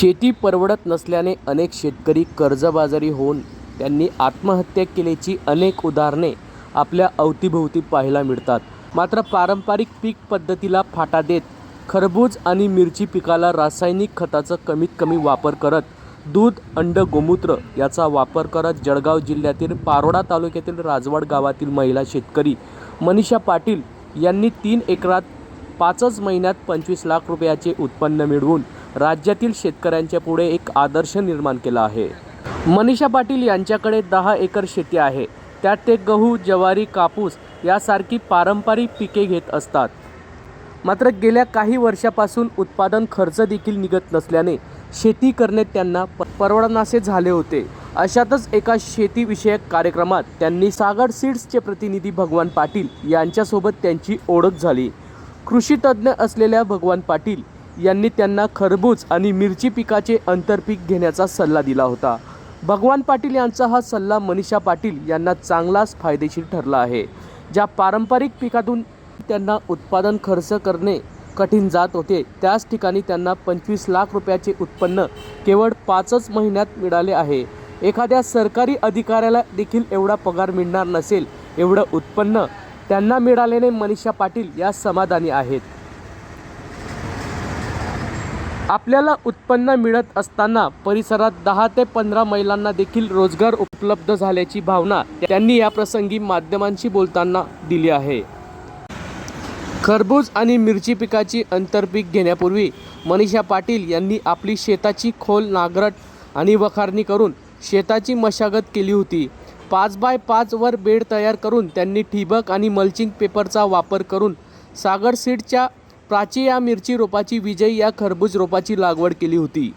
शेती परवडत नसल्याने अनेक शेतकरी कर्जबाजारी होऊन त्यांनी आत्महत्या केल्याची अनेक उदाहरणे आपल्या अवतीभोवती पाहायला मिळतात. मात्र पारंपरिक पीक पद्धतीला फाटा देत खरबूज आणि मिरची पिकाला रासायनिक खताचा कमीत कमी वापर करत दूध अंड गोमूत्र याचा वापर करत जळगाव जिल्ह्यातील पारोडा तालुक्यातील राजवाड गावातील महिला शेतकरी मनीषा पाटील यांनी तीन एकरात पाचच महिन्यात पंचवीस लाख रुपयाचे उत्पन्न मिळवून राज्यातील शेतकऱ्यांच्या पुढे एक आदर्श निर्माण केला आहे. मनीषा पाटील यांच्याकडे दहा एकर शेती आहे. त्यात ते गहू ज्वारी कापूस यासारखी पारंपरिक पिके घेत असतात. मात्र गेल्या काही वर्षापासून उत्पादन खर्च देखील निघत नसल्याने शेती करणे त्यांना प- परवडनासे झाले होते. अशातच एका शेतीविषयक कार्यक्रमात त्यांनी सागर सीड्सचे प्रतिनिधी भगवान पाटील यांच्यासोबत त्यांची ओळख झाली. कृषी तज्ज्ञ असलेल्या भगवान पाटील यांनी त्यांना खरबूज आणि मिरची पिकाचे आंतरपीक घेण्याचा सल्ला दिला होता. भगवान पाटील यांचा हा सल्ला मनीषा पाटील यांना चांगलाच फायदेशीर ठरला आहे. ज्या पारंपरिक पिकातून त्यांना उत्पादन खर्च करणे कठीण जात होते त्याच ठिकाणी त्यांना पंचवीस लाख रुपयाचे उत्पन्न केवळ पाचच महिन्यात मिळाले आहे. एखाद्या सरकारी अधिकाऱ्याला देखील एवढा पगार मिळणार नसेल एवढं उत्पन्न त्यांना मिळाल्याने मनीषा पाटील या समाधानी आहेत. आपल्याला उत्पन्न मिळत असताना परिसरात दहा ते पंधरा महिलांना देखील रोजगार उपलब्ध झाल्याची भावना त्यांनी या प्रसंगी माध्यमांशी बोलताना दिली आहे. खरबूज आणि मिरची पिकाची आंतरपीक घेण्यापूर्वी मनीषा पाटील यांनी आपली शेताची खोल नांगरट आणि वखारणी करून शेताची मशागत केली होती. पाच बाय पाच वर बेड तयार करून त्यांनी ठिबक आणि मल्चिंग पेपरचा वापर करून सागर सीडच्या प्राची या मिरची रोपाची विजयी या खरबूज रोपाची लागवड केली होती.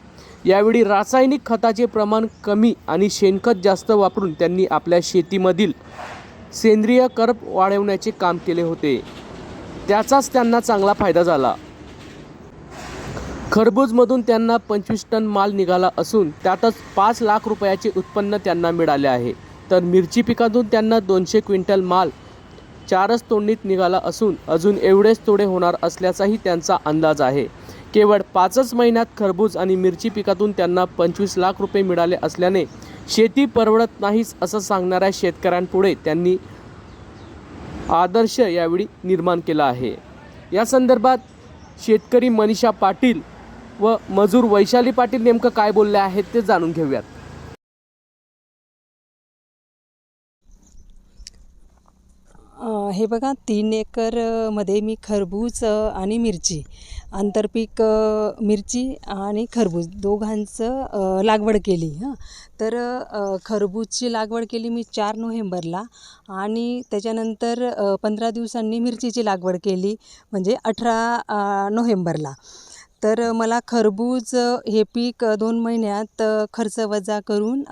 यावेळी रासायनिक खताचे प्रमाण कमी आणि शेणखत जास्त वापरून त्यांनी आपल्या शेतीमधील सेंद्रिय करप वाढवण्याचे काम केले होते. त्याचाच त्यांना चांगला फायदा झाला. खरबूजमधून त्यांना पंचवीस टन माल निघाला असून त्यातच पाच लाख रुपयाचे उत्पन्न त्यांना मिळाले आहे. तर मिरची पिकातून त्यांना दोनशे क्विंटल माल चारच तोंडीत निघाला असून अजून एवढेच तोडे होणार असल्याचाही त्यांचा अंदाज आहे. केवळ पाचच महिन्यात खरबूज आणि मिरची पिकातून त्यांना पंचवीस लाख रुपये मिळाले असल्याने शेती परवडत नाहीच असं सांगणाऱ्या शेतकऱ्यांपुढे त्यांनी आदर्श यावेळी निर्माण केला आहे. या संदर्भात शेतकरी मनीषा पाटील व मजूर वैशाली पाटील नेमकं काय बोलले आहेत ते जाणून घेऊयात. हे बघा तीन एकरमध्ये मी खरबूज आणि मिरची आंतरपीक मिरची आणि खरबूज दोघांचं लागवड केली हां. तर खरबूजची लागवड केली मी चार नोव्हेंबरला आणि त्याच्यानंतर पंधरा दिवसांनी मिरचीची लागवड केली म्हणजे अठरा नोव्हेंबरला. तर मला खरबूज हे पीक दोन महिन्यात खर्च वजा करून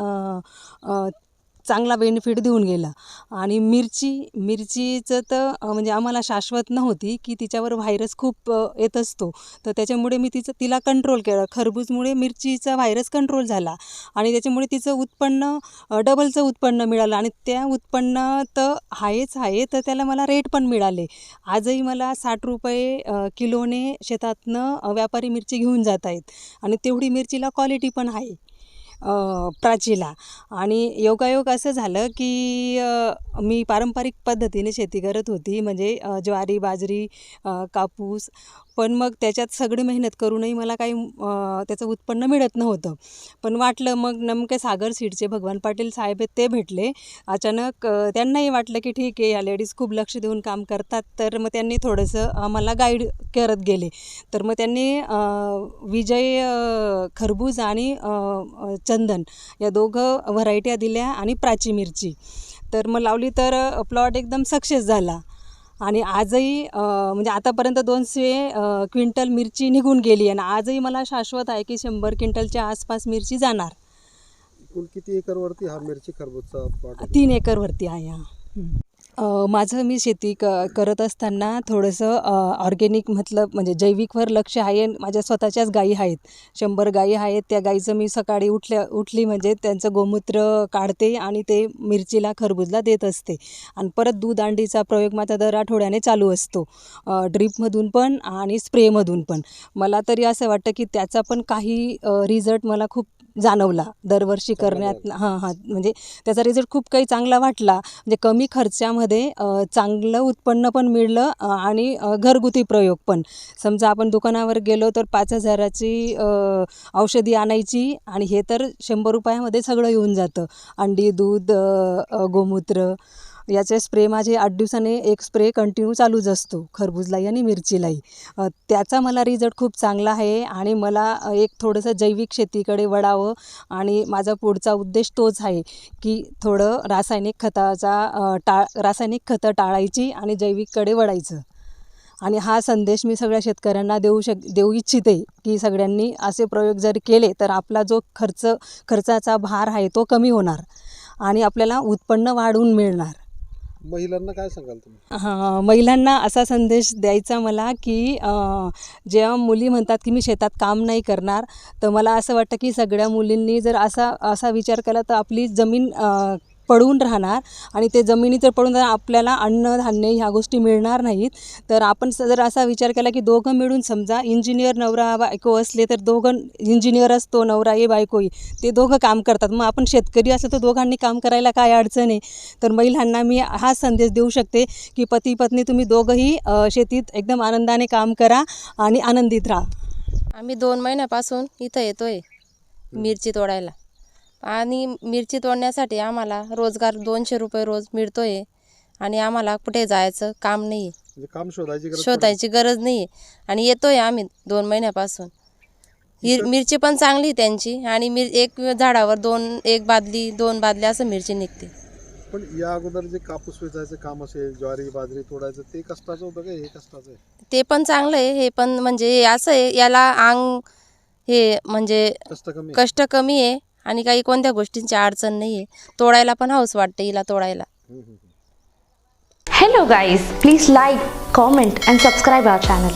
चांगला बेनिफिट देऊन गेला. आणि मिरची मिरचीचं तर म्हणजे आम्हाला शाश्वत नव्हती की तिच्यावर व्हायरस खूप येत असतो. तर त्याच्यामुळे मी तिचं तिला कंट्रोल केलं. खरबूजमुळे मिरचीचा व्हायरस कंट्रोल झाला. आणि त्याच्यामुळे तिचं उत्पन्न डबलचं उत्पन्न मिळालं. आणि त्या उत्पन्न तर आहेच आहे. तर त्याला मला रेट पण मिळाले. आजही मला साठ रुपये किलोने शेतातनं व्यापारी मिरची घेऊन जात आहेत. आणि तेवढी मिरचीला क्वालिटी पण आहे. प्राचीला. आणि योगायोग असं झालं की मी पारंपरिक पद्धतीने शेती करत होती. म्हणजे ज्वारी बाजरी कापूस पण मग त्याच्यात सगळी मेहनत करूनही मला काही त्याचं उत्पन्न मिळत नव्हतं. पण वाटलं मग नेमके सागर सीडचे भगवान पाटील साहेब आहेत ते भेटले. अचानक त्यांनाही वाटलं की ठीक आहे या लेडीज खूप लक्ष देऊन काम करतात. तर मग त्यांनी थोडंसं आम्हाला गाईड करत गेले. तर मग त्यांनी विजय खरबूज आणि चंदन या दोघं व्हरायट्या दिल्या आणि प्राची मिरची. तर मग लावली तर प्लॉट एकदम सक्सेस झाला. आणि आजही म्हणजे आतापर्यंत दोनशे क्विंटल मिरची निघून गेली आणि आजही मला शाश्वत आहे की शंभर क्विंटलच्या आसपास मिरची जाणार. किती एकरवरती हा मिरची खरबूजचा? तीन एकरवरती आहे हा. माझं मी शेती क करत असताना थोडंसं ऑर्गेनिक मतलब म्हणजे जैविकवर लक्ष आहे माझ्या स्वतःच्याच गायी आहेत. शंभर गायी आहेत. त्या गाईचं मी सकाळी उठल्या उठली म्हणजे त्यांचं गोमूत्र काढते आणि ते मिरचीला खरबूजला देत असते. आणि परत दूध अंडीचा प्रयोग माझा दर आठवड्याने चालू असतो. ड्रीपमधून पण आणि स्प्रेमधून पण. मला तरी असं वाटतं की त्याचा पण काही रिझल्ट मला खूप जाणवला दरवर्षी करण्यात हां हां. म्हणजे त्याचा रिझल्ट खूप काही चांगला वाटला. म्हणजे कमी खर्चामध्ये चांगलं उत्पन्न पण मिळलं आणि घरगुती प्रयोग पण. समजा आपण दुकानावर गेलो तर पाच हजाराची औषधी आणायची आणि हे तर शंभर रुपयामध्ये सगळं येऊन जातं. अंडी दूध गोमूत्र याचे स्प्रे माझे आठ दिवसाने एक स्प्रे कंटिन्यू चालूच असतो खरबूजलाही आणि मिरचीलाही त्याचा मला रिझल्ट खूप चांगला आहे आणि मला एक थोडंसं जैविक शेतीकडे वळावं आणि माझा पुढचा उद्देश तोच आहे की थोडं रासायनिक खताचा टा टाळ रासायनिक खतं टाळायची आणि जैविककडे वळायचं. आणि हा संदेश मी सगळ्या शेतकऱ्यांना देऊ शक देऊ इच्छिते की सगळ्यांनी असे प्रयोग जर केले तर आपला जो खर्च खर्चाचा भार आहे तो कमी होणार आणि आपल्याला उत्पन्न वाढवून मिळणार. महिलांना काय सांगाल तुम्ही? हां महिलांना असा संदेश द्यायचा मला की जेव्हा मुली म्हणतात की मी शेतात काम नाही करणार तर मला असं वाटतं की सगळ्या मुलींनी जर असा असा विचार केला तर आपली जमीन पडून राहणार आणि ते जमिनी पडून राहणार आपल्याला अन्नधान्य ह्या गोष्टी मिळणार नाहीत. तर आपण स- जर असा विचार केला की दोघं मिळून समजा इंजिनियर नवरा बायको असले तर दोघं इंजिनियर असतो नवरा ये बायकोही ते दोघं काम करतात. मग आपण शेतकरी असलं तर दोघांनी काम करायला काय अडचण आहे? तर महिलांना मी हा संदेश देऊ शकते की पती पत्नी तुम्ही दोघंही शेतीत एकदम आनंदाने काम करा आणि आनंदित राहा. आम्ही दोन महिन्यापासून इथं येतोय मिरची तोडायला. आणि मिरची तोडण्यासाठी आम्हाला रोजगार दोनशे रुपये रोज मिळतोय. आणि आम्हाला कुठे जायचं काम नाही. म्हणजे काम शोधायची गरज शोधायची गरज नाही. आणि येतोय आम्ही दोन महिन्यापासून. हिर मिरची पण चांगली आहे त्यांची. आणि मिर एक झाडावर दोन एक बादली दोन बादल्या असं मिरची निघते. पडते. पण या अगोदर जे कापूस वेचायचं काम असेल ज्वारी बाजरी तोडायचं ते कष्टाचं होतं का? हे कष्टाचं आहे? ते पण चांगलं आहे. हे पण म्हणजे हे असं आहे. याला अंग हे म्हणजे कष्ट कमी आहे. कष्ट कमी आहे. आणि काही कोणत्या गोष्टींची अडचण नाही आहे तोडायला पण हौस वाटते हिला तोडायला. Hello guys please like comment and subscribe our channel